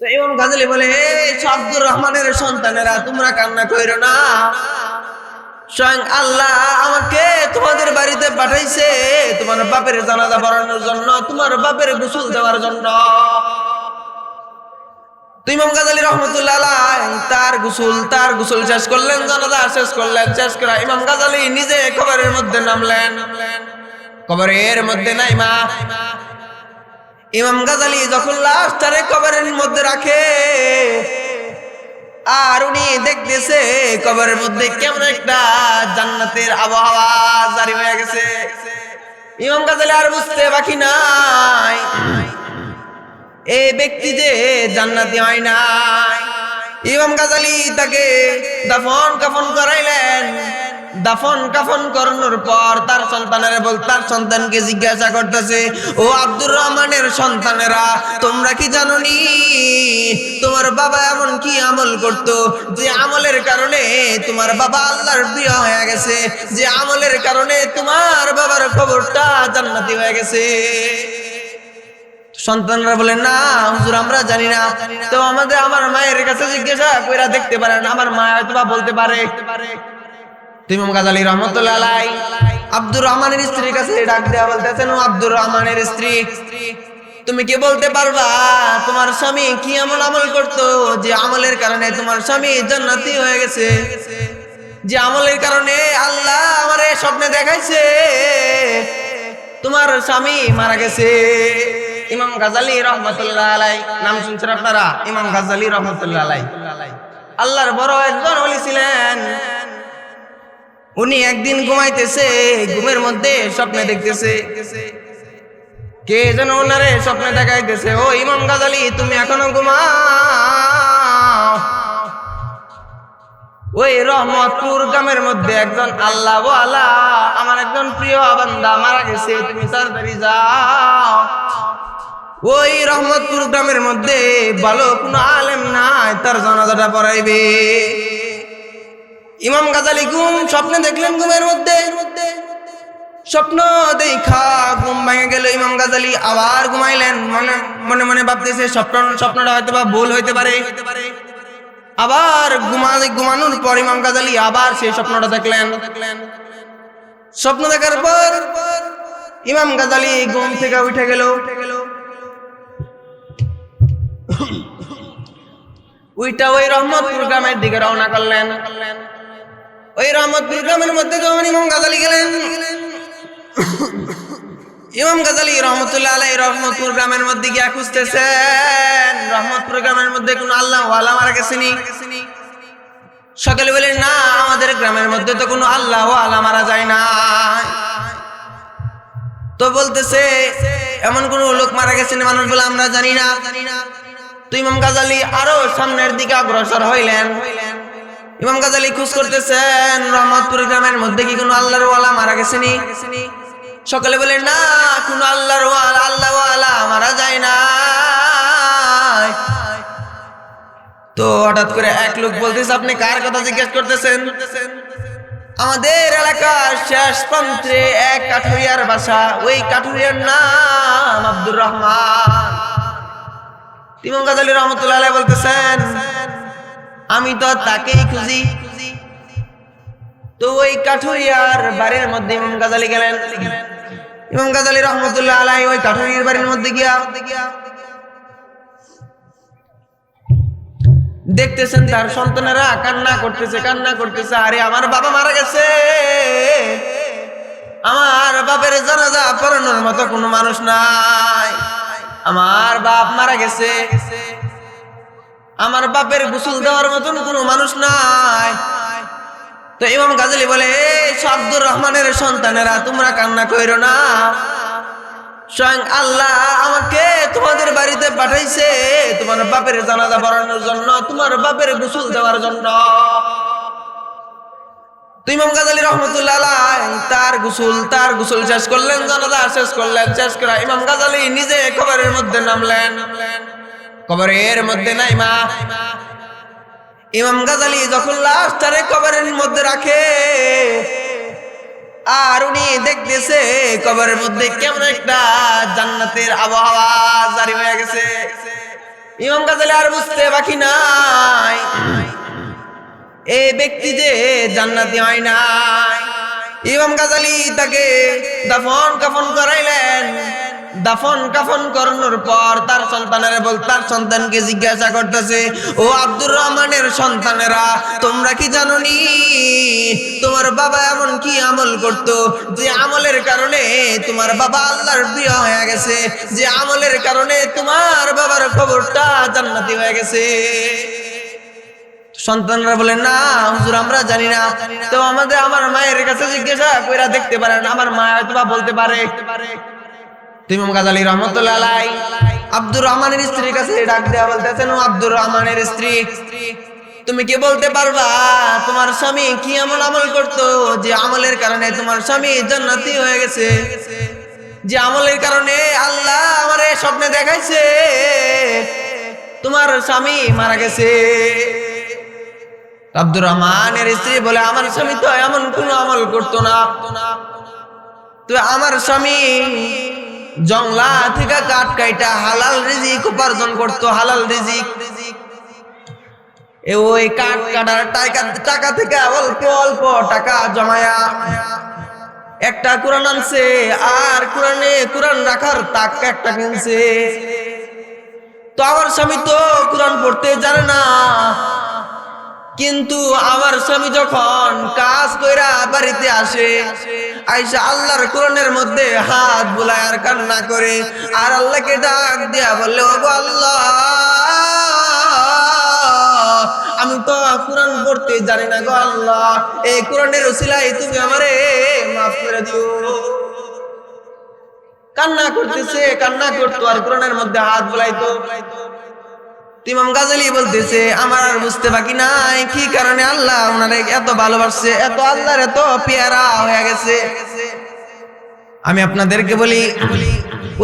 তো ইমাম গাজলি বলে "এই আব্দুর রহমানের সন্তানেরা, তোমরা কান্না কইরো না। স্বয়ং আল্লাহ আমাকে তোমাদের বাড়িতে পাঠাইছে তোমার বাপের জানাজা পড়ানোর জন্য, তোমার বাপের গোসল দেওয়ার জন্য। ইমাম গাজালি রহমতুল্লাহ তার গোসল তার গোসল শেষ করলেন, জানাজা শেষ করলেন, শেষ করা ইমাম গাজালি নিজে কবরের মধ্যে নামলেন। কবরের মধ্যে নাই মা ইমাম গাজালি যখন লাশটারে কবরের মধ্যে রাখে, আর উনি দেখতেছে কবরের মধ্যে কেমন একটা জান্নাতের আবহাওয়া জারি হয়ে গেছে। ইমাম গাজালি আর বুঝতে বাকি নাই, এই ব্যক্তি যে জান্নাতি হয় নাই। ইমাম গাজালি তাকে দাফন কাফন করাইলেন দাফন কাফন করানোর পর তার সন্তানের তার সন্তানকে জিজ্ঞাসা করতেছে, ও আব্দুর রহমানের সন্তানেরা, তোমরা কি জানোনি? তোমার বাবা এমন কি আমল করত যে আমলের কারণে তোমার বাবা আল্লাহর প্রিয় হয়ে গেছে, যে আমলের কারণে তোমার বাবার খবরটা জান্নাতি হয়ে গেছে? সন্তানরা বলে, না, হুজুর, আমরা জানি না। তো আমাদের আমার মায়ের কাছে জিজ্ঞাসা কইরা দেখতে পারেন, আমার মা হয়তো বলতে পারে। তুমি গাজালি রহমতুল্লাহ আব্দুর রহমানের স্ত্রীর কাছে ডাক দেওয়া বলতেছেন আব্দুর রহমানের স্ত্রী, তুমি কি বলতে পারবা? তোমার স্বামী কি এমন আমল করতো যে আমলের কারণে তোমার স্বামী জান্নাতি হয়ে গেছে? যে আমলের কারণে আল্লাহ আমারে স্বপ্নে দেখাইছে, তোমার স্বামী মারা গেছে। ইমাম গাজালি রহমতুল্লাহ আলাই, নাম শুনছেন আপনারা? ইমাম গাজালি রহমতুল্লাহ আলাই। আল্লাহর বড় একজন ছিলেন। উনি একদিন ঘুমাইতেছে, ঘুমের মধ্যে স্বপ্নে দেখতেছে। কে যেন ওনারে স্বপ্নে দেখাইতেছে, ও ইমাম গাজালি, তুমি এখনও ঘুমাও। ওই রহমতপুর গ্রামের মধ্যে একজন আল্লাহ আল্লাহ আমার একজন প্রিয় বান্দা, মারা গেছে, তুমি তাড়াতাড়ি যাও। ওই রহমতপুর গ্রামের মধ্যে ভালো কোনো আলেম নাই, তার জানাজাটা পড়াইবে। ইমাম গাজালি ঘুম, স্বপ্নে দেখলেন ঘুমের মধ্যে। স্বপ্ন দেখা ঘুম ভেঙে গেল, ইমাম গাজালি আবার ঘুমাইলেন। মনে মনে মনে ভাবতেছে স্বপ্ন, স্বপ্নটা হয়তো বা ভুল হইতে পারে। আবার ঘুমা, ঘুমানোর পর ইমাম গাজালি আবার সেই স্বপ্নটা দেখলেন। স্বপ্ন দেখার পর ইমাম গাজালি ঘুম থেকে উঠে গেল। উইটা ওই রহমতপুর গ্রামের দিকে রওনা করলেন। ওই রহমতপুর গ্রামের মধ্যে যখন ইমাম গাজালি গেলেন, ইমাম গাজালি রহমতুল্লাহ আলাই রহমতপুর গ্রামের মধ্যে গিয়া খুঁজতেছেন। রহমতপুর গ্রামের মধ্যে কোন আল্লাহ ওয়ালা মারা গেছেনি। সকালে বলেন, না, আমাদের গ্রামের মধ্যে তো কোনো আল্লাহ আলা মারা যায় না তো বলতেছে, এমন কোন লোক মারা গেছেন মানুষ বলে আমরা জানি না। জানি না তো ইমাম গাজালি আরও সামনের দিকে অগ্রসর হইলেন হইলেন। ইমাম গাজালি খুশ করতেছেন, রহমতপুর গ্রামের মধ্যে কি কোনো আল্লাহর ওয়ালা মারা গেছেনি? সকালে বলে, না, কোন আল্লাহর ওয়ালা আল্লাহ ওয়ালা মারা যায় না তো হঠাৎ করে এক লোক বলতেছে, আপনি কার কথা জিজ্ঞেস করতেছেন? আমাদের এলাকার শেষ প্রান্তে এক কাঠুরিয়ার বাসা, ওই কাঠুরিয়ার নাম আব্দুর রহমান। তিমন গাজালি রহমতুল্লাহ বলতেছেন আমি তো তাকেই খুঁজি। তো ওই কাঠুরিয়ার বাড়ির মধ্যে ইমাম গাজালি গেলেন। ইমাম গাজালি রহমতুল্লাহ আলাই ওই কাঠুরিয়ার বাড়ির মধ্যে গিয়া দেখতেছেন তার সন্তানেরা কান্না করতেছে কান্না করতেছে। আরে, আমার বাবা মারা গেছে। আমার বাপের জানাজা পড়ানোর মতো কোনো মানুষ নাই। আমার বাপ মারা গেছে। আমার বাপের গোসল দেওয়ার মতন কোনো মানুষ নাই। তো ইমাম গাজলি বলে "এই আব্দুর রহমানের সন্তানেরা, তোমরা কান্না কইরো না। স্বয়ং আল্লাহ আমাকে তোমাদের বাড়িতে পাঠাইছে তোমার বাপের জানাজা পড়ানোর জন্য, তোমার বাপের গোসল দেওয়ার জন্য। তো ইমাম গাজালি রহমতুল্লাহ তার গোসল তার গোসল শেষ করলেন, জানাজা শেষ করলেন, শেষ করা ইমাম গাজালি নিজে কবরের মধ্যে নামলেন। কবরের মধ্যে নাই মা। ইমাম গাজালি যখন লাশটারে কবরের মধ্যে রাখে, আর উনি দেখতেছে কবরের মধ্যে কেমন একটা জান্নাতের আবহাওয়া জারি হয়ে গেছে। ইমাম গাজালি আর বুঝতে বাকি নাই এই ব্যক্তি যে জান্নাতি হয় নাই। ইমাম গাজালি তাকে দাফন কাফন করাইলেন। দাফন কাফন করানোর পর তার সন্তানের বল, তার সন্তানকে জিজ্ঞাসা করতেছে, ও আব্দুর রহমানের সন্তানেরা, তোমরা কি জানোনি? তোমার বাবা এমন কি আমল করত? যে আমলের কারণে তোমার বাবা আল্লাহর প্রিয় হয়ে গেছে, যে আমলের কারণে তোমার বাবার খবরটা জান্নাতি হয়ে গেছে। সন্তানরা বলে, না, হুজুর, আমরা জানি না। তো আমাদের আমার মায়ের কাছে জিজ্ঞাসা কইরা দেখতে পারেন, আমার মা হয়তো বলতে পারে। তুমি গাজালি রহমতুল্লাহ আব্দুর রহমানের স্ত্রীর কাছে ডাক দেওয়া বলতেছেন আব্দুর রহমানের স্ত্রী, তুমি কি বলতে পারবা? তোমার স্বামী কি এমন আমল করতো যে আমলের কারণে তোমার স্বামী জান্নাতি হয়ে গেছে? যে আমলের কারণে আল্লাহ আমারে স্বপ্নে দেখাইছে, তোমার স্বামী মারা গেছে। আব্দুর রহমানের স্ত্রী বলে, আমার স্বামী তো এমন কোনো আমল করতো না। তো আমার স্বামী জংলা থেকে কাঠ কাইটা হালাল রিজিক উপার্জন করতো, হালাল রিজিক। ওই কাঠ কাটার টাকা টাকা থেকে অল্প অল্প টাকা জমায়া। একটা কোরআন আনছে, আর কোরআনে কোরআন রাখার তাক একটা কিনছে। তো আমার স্বামী তো কোরআন পড়তে জানে না। কিন্তু আমার স্বামী যখন কাজ কইরা বাড়িতে আসে, আইসা আল্লাহর কোরআনের মধ্যে হাত বুলায় আর কান্না করে, আর আল্লাহকে ডাক দিয়া বললে ও আল্লাহ, আমি তো কোরআন পড়তে জানি না গো আল্লাহ, এই কোরআনের ওসিলাই তুমি আমারে মাফ করে দিও। কান্না করতেছে, কান্না করতো আর কোরআনের মধ্যে হাত বুলাইতো। ইমাম গাজালি বলতেছে, আমার আর বুঝতে বাকি নাই। কি কারণে আল্লাহ ওনারে এত ভালোবাসছে? এত আল্লাহর এত পেয়ারা হয়ে গেছে। আমি আপনাদেরকে বলি,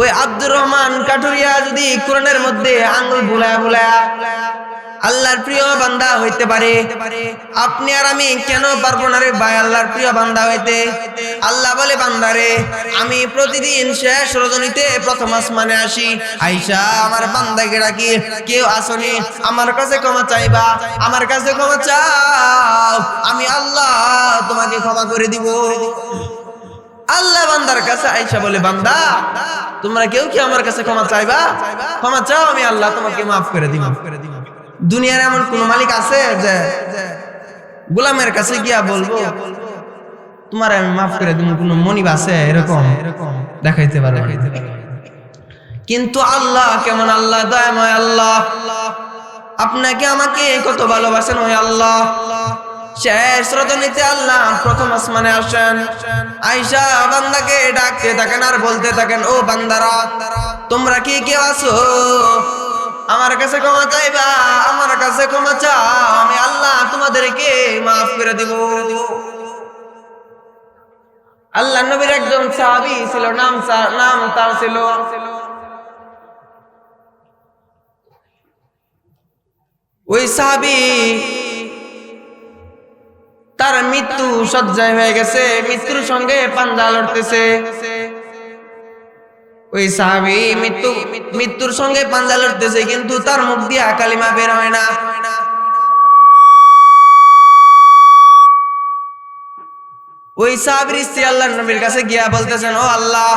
ওই আব্দুর রহমান কাঠুরিয়া যদি কোরআনের মধ্যে আঙ্গুল ভুলায়া ভুলায়া আল্লাহর প্রিয় বান্দা হইতে পারে। আপনি আর আমি কেন পারব না রে ভাই আল্লাহর প্রিয় বান্দা হইতে? আল্লাহ বলে বান্দারে আমি প্রতিদিন শেষ রজনীতে প্রথম আসমানে আসি। আইসা, আমার বান্দাকে ডাকি, কেউ আসনি, আমার কাছে ক্ষমা চাইবা, আমার কাছে ক্ষমা চাও, আমি আল্লাহ তোমাকে ক্ষমা করে দিব। আল্লাহ বান্দার কাছে আইসা বলে, বান্দা, তোমরা কেউ কি আমার কাছে ক্ষমা চাইবা? ক্ষমা চাও, আমি আল্লাহ তোমাকে মাফ করে দিই মাফ করে দিব। দুনিয়ার এমন কোন মালিক আছে যে গোলামের কাছে গিয়া বলব, তোমার আমি মাফ করে দিব কোন মনিব আছে এরকম? দেখাইতে পারে কিন্তু আল্লাহ কেমন আল্লাহ, দয়াময় আল্লাহ। আপনাকে আমাকে কত ভালোবাসেন, ওই আল্লাহ। শেষ রজনীতে আল্লাহ প্রথম আসমানে আসেন। আইসা বান্দাকে ডাকতে থাকেন আর বলতে থাকেন, ও বান্দারা, তোমরা কি কেউ আছো? আমার কাছে ক্ষমা চাইবা, আমার কাছে ক্ষমা চাও, আমি আল্লাহ তোমাদেরকে মাফ করে দিব। আল্লাহ নবীর একজন সাহাবি ছিল, নাম নাম তার ছিল। ওই সাহাবি তার মৃত্যু সজ্জায় হয়ে গেছে, মৃত্যুর সঙ্গে পাঞ্জা লড়তেছে। ওই সাহাবি মৃত্যু, মৃত্যুর সঙ্গে পাঞ্জা লড়তেছে, কিন্তু তার মুখ দিয়ে কালিমা বের হয় না। ওই সাহাবির স্ত্রী আল্লাহ নবীর কাছে গিয়া বলতেছেন, ও আল্লাহ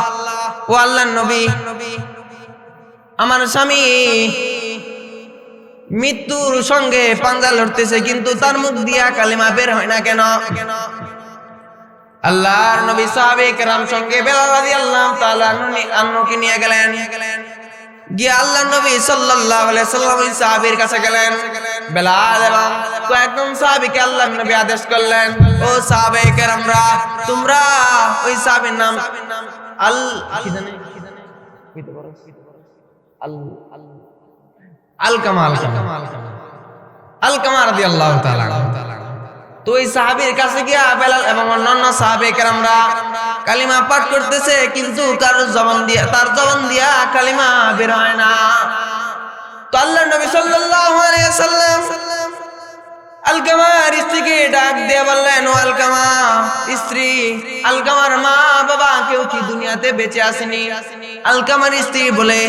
ও আল্লাহ নবী, আমার স্বামী মৃত্যুর সঙ্গে পাঞ্জা লড়তেছে, কিন্তু তার মুখ দিয়া কালিমা বের হয় না কেন কেন? আল্লাহর নবী সাহাবে কেরাম সঙ্গে বেলাল রাদিয়াল্লাহু তাআলা আন্নুকে নিয়ে গেলেন। গিয়ে আল্লাহ নবী সাল্লাল্লাহু আলাইহি সাল্লাম সাহাবীর কাছে গেলেন। বেলাল এবং কয়েকজন সাহাবীকে আল্লাহ নবী আদেশ করলেন, ও সাহাবে কেরামরা, তোমরা ওই সাহাবীর নাম আল জানে? আল আল কামাল। আল কামাল রাদিয়াল্লাহু তাআলা তো ওই সাহাবীর কাছে গিয়া বেলাল এবং অন্যান্য সাহাবে কেরামরা কালিমা পাঠ করতেছে, কিন্তু তার জবান দিয়া তার জবান দিয়া কালিমা বের হয় না। তো আল্লাহ নবী সাল্লাল্লাহু আলাইহি সাল্লাম আলকামার স্ত্রীকে ডাক দিয়ে বললেন, ও আলকামা, স্ত্রী, আলকামার মা বাবা কেউ কি দুনিয়াতে বেঁচে আসেনি? আলকামার স্ত্রী বলে,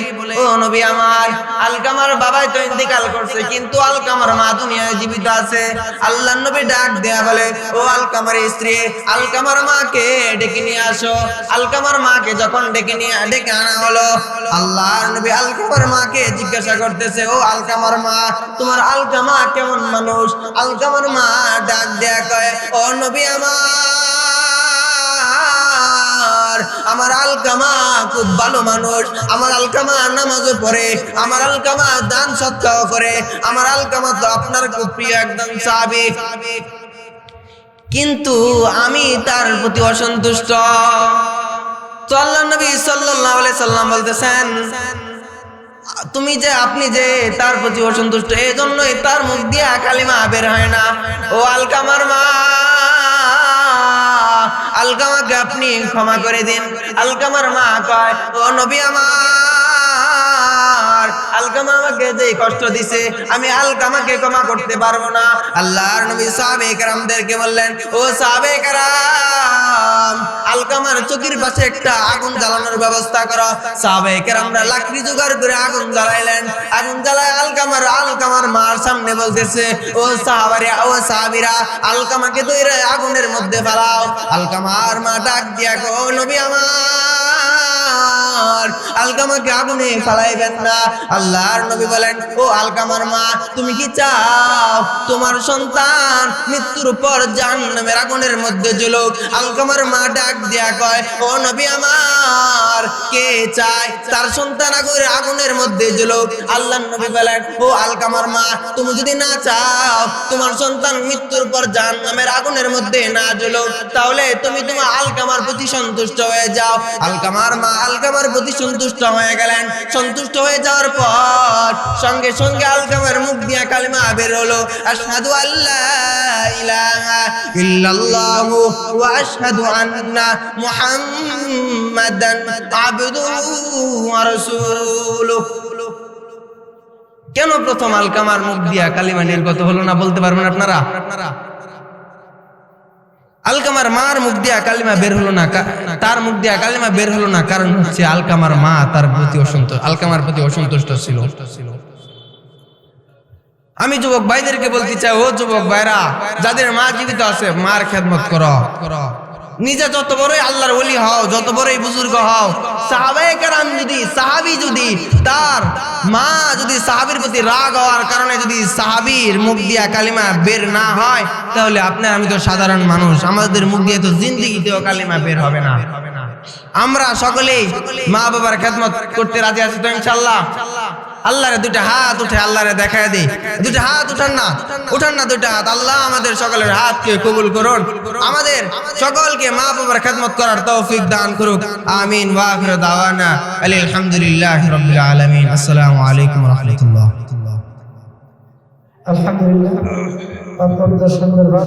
ও নবী আমার, আলকামার বাবাই তো ইন্তিকাল করছে, কিন্তু আলকামার মা দুনিয়ায় জীবিত আছে। আল্লাহ নবী ডাক দেয়া বলে, ও আলকামার স্ত্রী, আলকামার মাকে ডেকে নিয়ে আসো। আলকামার মাকে যখন ডেকে নিয়ে, ডেকে আনা হলো, আল্লাহর নবী আলকামার মাকে জিজ্ঞাসা করতেছে, ও আলকামার মা, তোমার আলকামা কেমন মানুষ? আলকামার মা ডাক দেয়া কয়, ও নবী আমার আমার আলকামা খুব ভালো মানুষ। আমার আলকামা নামাজও পড়ে, আমার আলকামা দান সৎকাও করে, আমার আলকামা তো আপনার খুব প্রিয় একদম সাহাবি। কিন্তু আমি তার প্রতি অসন্তুষ্ট। তো আল্লাহ নবী আলাইহি সাল্লাম বলতেছেন তুমি যে আপনি যে তার প্রতি অসন্তুষ্ট এই জন্যই তার মুখ দিয়ে কালিমা বের হয় না। ও আলকামার মা, আলকামাকে আপনি ক্ষমা করে দিন। আলকামার মা কয়, ও নবী আমার, আলকামা আমাকে যে কষ্ট দিছে, আমি আলকামাকে ক্ষমা করতে পারব না। আল্লাহর নবী সাহাবে কেরামদেরকে বললেন, ও সাহাবে কেরাম আলকামার চোখের পাশে একটা আগুন জ্বালানোর ব্যবস্থা করো। সাহাবে কেরামরা লাকড়ি জোগাড় করে আগুন জ্বালাইলেন। আগুন জ্বালায় আলকামার আলকামার মার সামনে বলতেছে, ও সাহাবারে, ও সাহাবিরা আলকামাকে তৈরি আগুনের মধ্যে ফেলাও। আলকামার মা ডাক দিয়া গো নবী আমার আলকামাকে আগুনে ফালাইবেন না। আল্লাহর নবী বলেন, ও আলকামার মা, তুমি কি চাও? তোমার সন্তান মৃত্যুর পর জাহান্নামের আগুনের মধ্যে জ্বলুক আলকামার মা ডাক দিয়া কয়, ও নবী আমার, কে চায় তার সন্তান আগুনের আগুনের মধ্যে জ্বলুক আল্লাহর নবী বলেন, ও আলকামার মা, তুমি যদি না চাও তোমার সন্তান মৃত্যুর পর জাহান্নামের আগুনের মধ্যে না জ্বলুক তাহলে তুমি তোমার আলকামার প্রতি সন্তুষ্ট হয়ে যাও। আলকামার মা, আলকামার প্রতি সন্তুষ্ট হয়ে গেলেন। সন্তুষ্ট হয়ে যাওয়ার পর সঙ্গে সঙ্গে আলকামার মুখ দিয়া কালিমা বের হলো। আশহাদু আল্লাহ ইলাহা ইল্লাল্লাহু ওয়া আশহাদু আন্না মুহাম্মাদান আবদুহু ওয়া রাসূলুহু। কেন প্রথম আলকামার মুখ দিয়া কালিমা নির্গত হলো না বলতে পারবেন আপনারা আপনারা? আলকামার মার মুখ দিয়া কালিমা বের হলো না তার মুখ দিয়া কালিমা বের হলো না, কারণ হচ্ছে আলকামার মা তার প্রতি অসন্তোষ আলকামার প্রতি অসন্তুষ্ট ছিল। আমি যুবক ভাইদেরকে বলতে চাই, ও যুবক ভাইরা, যাদের মা জীবিত আছে, মার খেদমত করো। নিজে যত বড়ই আল্লাহর ওলি হও, যত বড়ই বুজুর্গ হও, সাহাবায়ে কেরাম যদি, সাহাবি যদি, তার মা যদি সাহাবীর প্রতি রাগ হওয়ার কারণে যদি সাহাবীর মুখ দিয়া কালিমা বের না হয়, তাহলে আপনার আমি তো সাধারণ মানুষ, আমাদের মুখ দিয়ে তো জিন্দিগিতেও কালিমা বের হবে না। আমরা সকলেই মা বাবার খেদমত করতে রাজি আছি তো ইনশাল্লাহ আল্লাহরে দুটা হাত উঠে আল্লাহরে দেখায় দেই। দুটা হাত উঠান না। উঠান না দুটা হাত। আল্লাহ আমাদের সকলের হাতকে কবুল করুন। আমাদের সকলকে মা বাবার খেদমত করার তৌফিক দান করুক। আমিন ওয়া আখির দাওয়ানা আলহামদুলিল্লাহি রাব্বিল আলামিন। আসসালামু আলাইকুম রাহমাতুল্লাহ। আলহামদুলিল্লাহ।